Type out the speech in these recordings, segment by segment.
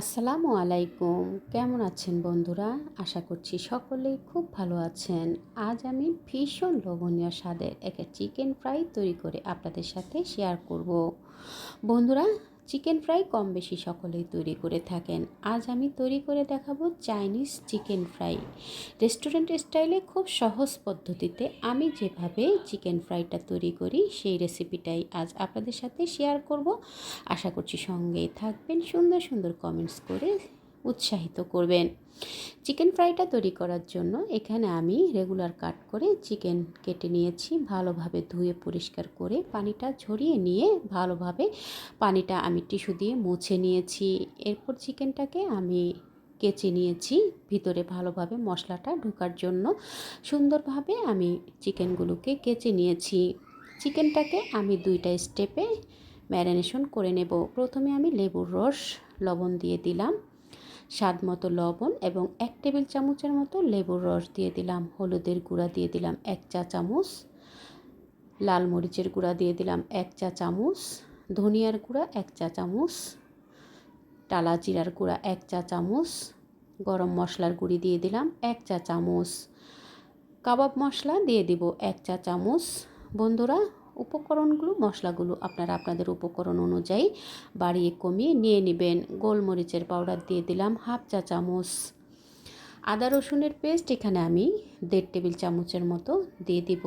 আসসালামু আলাইকুম। কেমন আছেন বন্ধুরা? আশা করছি সকলেই খুব ভালো আছেন। আজ আমি ভীষণ লোভনীয় স্বাদের একটা চিকেন ফ্রাই তৈরি করে আপনাদের সাথে শেয়ার করব। বন্ধুরা চিকেন ফ্রাই কম বেশি সকলেই তৈরি করে থাকেন। আজ আমি তৈরি করে দেখাবো চাইনিজ চিকেন ফ্রাই। রেস্টুরেন্ট স্টাইলে খুব সহজ পদ্ধতিতে আমি যেভাবে চিকেন ফ্রাইটা তৈরি করি, সেই রেসিপিটাই আজ আপনাদের সাথে শেয়ার করব। আশা করছি সঙ্গেই থাকবেন। সুন্দর সুন্দর কমেন্টস করে উৎসাহিত করবেন। চিকেন ফ্রাইটা তৈরি করার জন্য এখানে আমি রেগুলার কাট করে চিকেন কেটে নিয়েছি। ভালোভাবে ধুয়ে পরিষ্কার করে পানিটা ঝরিয়ে নিয়ে ভালোভাবে পানিটা আমি টিস্যু দিয়ে মুছে নিয়েছি। এরপর চিকেনটাকে আমি কেচে নিয়েছি ভিতরে ভালোভাবে মশলাটা ঢোকার জন্য। সুন্দরভাবে আমি চিকেনগুলোকে কেচে নিয়েছি। চিকেনটাকে আমি দুইটা স্টেপে ম্যারিনেশন করে নেব। প্রথমে আমি লেবুর রস, লবণ দিয়ে দিলাম। স্বাদ মতো লবণ এবং এক টেবিল চামচের মতো লেবুর রস দিয়ে দিলাম, হলুদের গুঁড়া দিয়ে দিলাম এক চা চামচ, লাল মরিচের গুঁড়া দিয়ে দিলাম এক চা চামচ, ধনিয়ার গুঁড়া এক চা চামচ, টালা জিরার গুঁড়া এক চা চামচ, গরম মশলার গুঁড়ি দিয়ে দিলাম এক চা চামচ, কাবাব মশলা দিয়ে দিব এক চা চামচ। বন্ধুরা উপকরণগুলো, মশলাগুলো আপনারা আপনাদের উপকরণ অনুযায়ী বাড়িয়ে কমিয়ে নিয়ে নেবেন। গোলমরিচের পাউডার দিয়ে দিলাম হাফ চা চামচ। আদা রসুনের পেস্ট এখানে আমি দেড় টেবিল চামচের মতো দিয়ে দিব।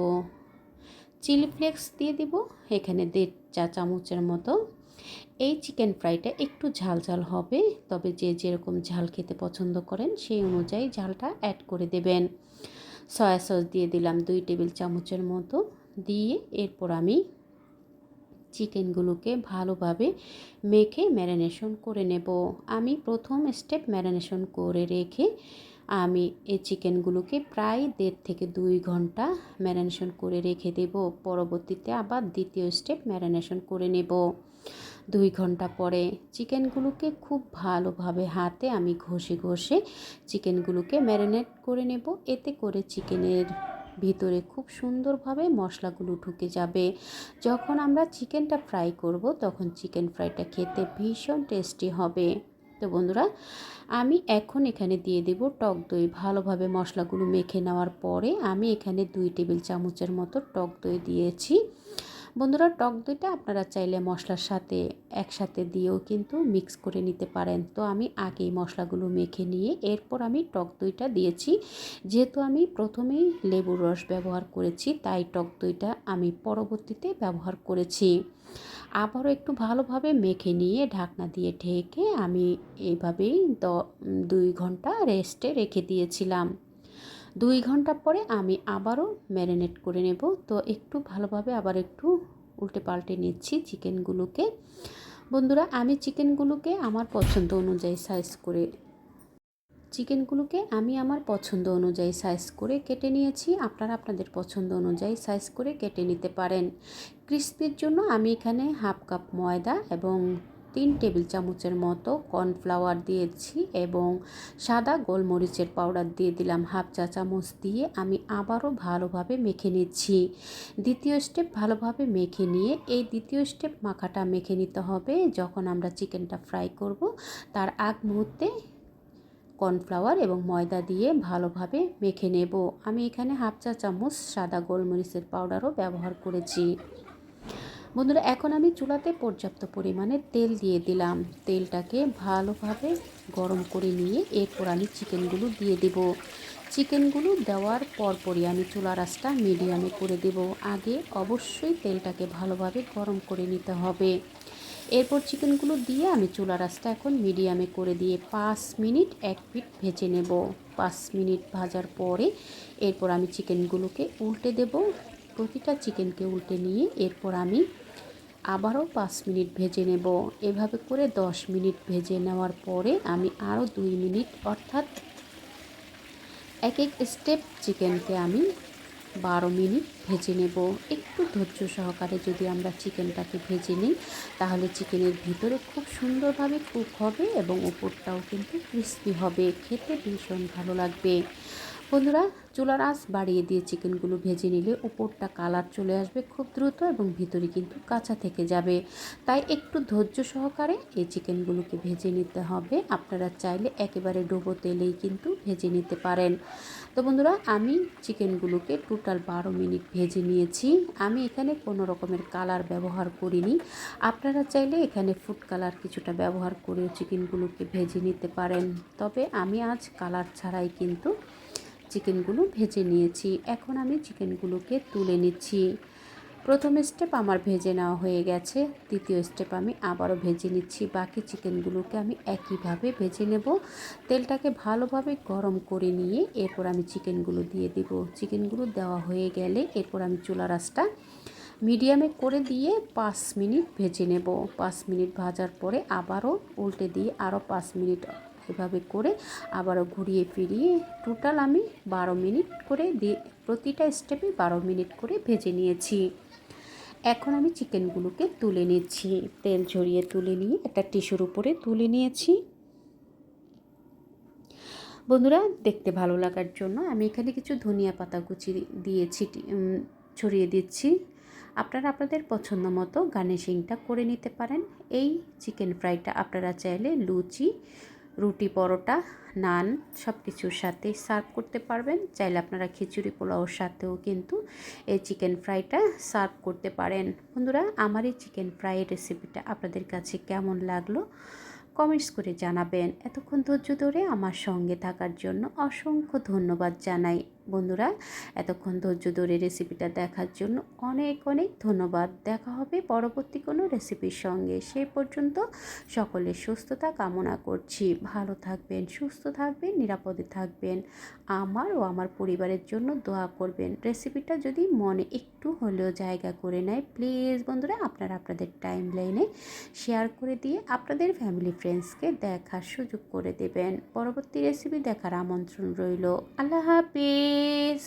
চিলি ফ্লেক্স দিয়ে দিব এখানে দেড় চা চামচের মতো। এই চিকেন ফ্রাইটা একটু ঝাল ঝাল হবে, তবে যে যেরকম ঝাল খেতে পছন্দ করেন সেই অনুযায়ী ঝালটা অ্যাড করে দেবেন। সয়া সস দিয়ে দিলাম দুই টেবিল চামচের মতো। দিয়ে এরপর আমি চিকেনগুলোকে ভালোভাবে মেখে ম্যারিনেশন করে নেব। আমি প্রথম স্টেপ ম্যারিনেশন করে রেখে আমি এই চিকেনগুলোকে প্রায় দেড় থেকে দুই ঘণ্টা ম্যারিনেশন করে রেখে দেব। পরবর্তীতে আবার দ্বিতীয় স্টেপ ম্যারিনেশন করে নেব। দুই ঘণ্টা পরে চিকেনগুলোকে খুব ভালোভাবে হাতে আমি ঘষে ঘষে চিকেনগুলোকে ম্যারিনেট করে নেব। এতে করে চিকেনের ভিতরে খুব সুন্দরভাবে মশলাগুলো ঢুকে যাবে। যখন আমরা চিকেনটা ফ্রাই করব, তখন চিকেন ফ্রাইটা খেতে ভীষণ টেস্টি হবে। তো বন্ধুরা, আমি এখন এখানে দিয়ে দেব টক দই। ভালোভাবে মশলাগুলো মেখে নেওয়ার পরে আমি এখানে দুই টেবিল চামচের মতো টক দই দিয়েছি। বন্ধুরা, টক দইটা আপনারা চাইলে মশলার সাথে একসাথে দিয়েও কিন্তু মিক্স করে নিতে পারেন। তো আমি আগেই মশলাগুলো মেখে নিয়ে এরপর আমি টক দইটা দিয়েছি। যেহেতু আমি প্রথমেই লেবুর রস ব্যবহার করেছি, তাই টক দইটা আমি পরবর্তীতে ব্যবহার করেছি। আবারও একটু ভালোভাবে মেখে নিয়ে ঢাকনা দিয়ে ঢেকে আমি এইভাবেই দুই ঘণ্টা রেস্টে রেখে দিয়েছিলাম। দুই ঘণ্টা পরে আমি আবারও ম্যারিনেট করে নেব। তো একটু ভালোভাবে আবার একটু উল্টে পাল্টে নিচ্ছি চিকেনগুলোকে। বন্ধুরা, আমি চিকেনগুলোকে আমার পছন্দ অনুযায়ী সাইজ করে চিকেনগুলোকে আমি আমার পছন্দ অনুযায়ী সাইজ করে কেটে নিয়েছি। আপনারা আপনাদের পছন্দ অনুযায়ী সাইজ করে কেটে নিতে পারেন। ক্রিস্পির জন্য আমি এখানে হাফ কাপ ময়দা এবং তিন টেবিল চামচের মতো কর্নফ্লাওয়ার দিয়েছি এবং সাদা গোলমরিচের পাউডার দিয়ে দিলাম হাফ চা চামচ দিয়ে। আমি আবারও ভালোভাবে মেখে নিচ্ছি। দ্বিতীয় স্টেপ ভালোভাবে মেখে নিয়ে এই দ্বিতীয় স্টেপ মাখাটা মেখে নিতে হবে যখন আমরা চিকেনটা ফ্রাই করব। তার আগ মুহূর্তে কর্নফ্লাওয়ার এবং ময়দা দিয়ে ভালোভাবে মেখে নেব। আমি এখানে হাফ চা চামচ সাদা গোলমরিচের পাউডারও ব্যবহার করেছি। বন্ধুরা, এখন আমি চুলাতে পর্যাপ্ত পরিমাণে তেল দিয়ে দিলাম। তেলটাকে ভালোভাবে গরম করে নিয়ে এরপর আমি চিকেনগুলো দিয়ে দেব। চিকেনগুলো দেওয়ার পরপরই আমি চুলা রাসটা মিডিয়ামে করে দেব। আগে অবশ্যই তেলটাকে ভালোভাবে গরম করে নিতে হবে। এরপর চিকেনগুলো দিয়ে আমি চুলা রাসটা এখন মিডিয়ামে করে দিয়ে পাঁচ মিনিট এক পিট ভেজে নেব। পাঁচ মিনিট ভাজার পরে এরপর আমি চিকেনগুলোকে উল্টে দেব। প্রতিটা চিকেনকে উল্টে নিয়ে এরপর আমি আবারও পাঁচ মিনিট ভেজে নেব। এভাবে করে দশ মিনিট ভেজে নেওয়ার পরে আমি আরও দুই মিনিট, অর্থাৎ এক এক স্টেপ চিকেনকে আমি বারো মিনিট ভেজে নেব। একটু ধৈর্য সহকারে যদি আমরা চিকেনটাকে ভেজে নিই, তাহলে চিকেনের ভিতরে খুব সুন্দরভাবে কুক হবে এবং উপরটাও কিন্তু ক্রিস্পি হবে। খেতে ভীষণ ভালো লাগবে। বন্ধুরা চুলার আঁচ বাড়িয়ে দিয়ে চিকেনগুলো ভেজে নিলে উপরটা কালার চলে আসবে খুব দ্রুত এবং ভিতরে কিন্তু কাঁচা থেকে যাবে। তাই একটু ধৈর্য সহকারে এই চিকেনগুলোকে ভেজে নিতে হবে। আপনারা চাইলে একেবারে ডোবো তেলেই কিন্তু ভেজে নিতে পারেন। তো বন্ধুরা, আমি চিকেনগুলোকে টোটাল বারো মিনিট ভেজে নিয়েছি। আমি এখানে কোনো রকমের কালার ব্যবহার করিনি। আপনারা চাইলে এখানে ফুড কালার কিছুটা ব্যবহার করেও চিকেনগুলোকে ভেজে নিতে পারেন। তবে আমি আজ কালার ছাড়াই কিন্তু চিকেনগুলো ভেজে নিয়েছি। এখন আমি চিকেনগুলোকে তুলে নিচ্ছি। প্রথম স্টেপ আমার ভেজে নেওয়া হয়ে গেছে। দ্বিতীয় স্টেপ আমি আবারও ভেজে নিচ্ছি। বাকি চিকেনগুলোকে আমি একইভাবে ভেজে নেব। তেলটাকে ভালোভাবে গরম করে নিয়ে এরপর আমি চিকেনগুলো দিয়ে দেব। চিকেনগুলো দেওয়া হয়ে গেলে এরপর আমি চুলা রাসটা মিডিয়ামে করে দিয়ে পাঁচ মিনিট ভেজে নেব। পাঁচ মিনিট ভাজার পরে আবারও উল্টে দিয়ে আরও পাঁচ মিনিট এভাবে করে আবারও ঘুরিয়ে ফিরিয়ে টোটাল আমি বারো মিনিট করে দিয়ে প্রতিটা স্টেপে বারো মিনিট করে ভেজে নিয়েছি। এখন আমি চিকেনগুলোকে তুলে নিচ্ছি। তেল ঝরিয়ে তুলে নিয়ে একটা টিস্যুর উপরে তুলে নিয়েছি। বন্ধুরা, দেখতে ভালো লাগার জন্য আমি এখানে কিছু ধনিয়া পাতা কুচি দিয়েছি ছড়িয়ে দিচ্ছি। আপনারা আপনাদের পছন্দ মতো গার্নিশিংটা করে নিতে পারেন। এই চিকেন ফ্রাইটা আপনারা চাইলে লুচি রুটি, পরোটা, নান সব কিছুর সাথে সার্ভ করতে পারবেন। চাইলে আপনারা খিচুড়ি পোলাওর সাথেও কিন্তু এই চিকেন ফ্রাইটা সার্ভ করতে পারেন। বন্ধুরা, আমার এই চিকেন ফ্রাই রেসিপিটা আপনাদের কাছে কেমন লাগল? কমেন্টস করে জানাবেন। এতক্ষণ ধৈর্য ধরে আমার সঙ্গে থাকার জন্য অসংখ্য ধন্যবাদ জানাই। বন্ধুরা, এতক্ষণ ধৈর্য ধরে রেসিপিটা দেখার জন্য অনেক অনেক ধন্যবাদ। দেখা হবে পরবর্তী কোনো রেসিপির সঙ্গে। সে পর্যন্ত সকলের সুস্থতা কামনা করছি। ভালো থাকবেন, সুস্থ থাকবেন, নিরাপদে থাকবেন। আমার ও আমার পরিবারের জন্য দোয়া করবেন। রেসিপিটা যদি মনে একটু হলেও জায়গা করে নেয় প্লিজ বন্ধুরা, আপনারা আপনাদের টাইম লাইনে শেয়ার করে দিয়ে আপনাদের ফ্যামিলি ফ্রেন্ডসকে দেখার সুযোগ করে দেবেন। পরবর্তী রেসিপি দেখার আমন্ত্রণ রইল। আল্লাহ হাফিজ